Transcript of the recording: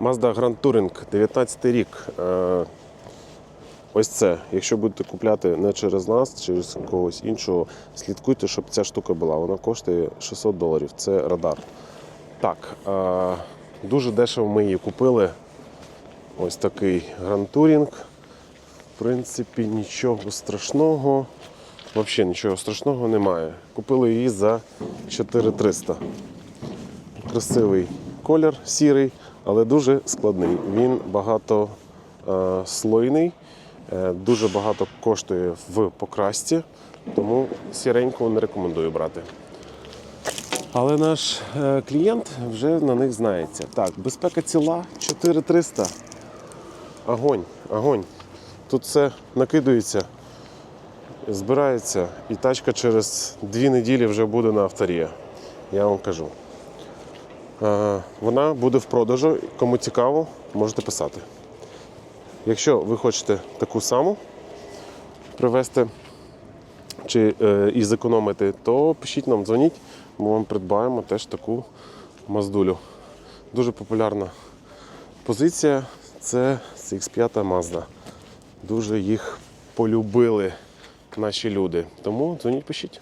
Mazda Grand Touring, 19 рік. Е, Ось це. Якщо будете купляти не через нас, через когось іншого, слідкуйте, щоб ця штука була. Вона коштує 600 доларів. Це радар. Так, е, дуже дешево ми її купили. Ось такий Grand Touring. В принципі, нічого страшного. Взагалі нічого страшного немає. Купили її за 4300. Красивий колір, сірий, але дуже складний. Він багато е, е, дуже багато коштує в покрасці, тому сіреньку не рекомендую брати. Але наш е, клієнт вже на них знається. Так, безпека ціла 4300. Огонь, огонь. Тут все накидується, збирається, і тачка через дві неділі вже буде на авторія. Я вам кажу. Е, Вона буде в продажу. Кому цікаво, можете писати. Якщо ви хочете таку саму привезти чи е, і зекономити, то пишіть нам, дзвоніть, ми вам придбаємо теж таку маздулю. Дуже популярна позиція це CX5 Mazda. Дуже їх полюбили наші люди. Тому дзвоніть, пишіть.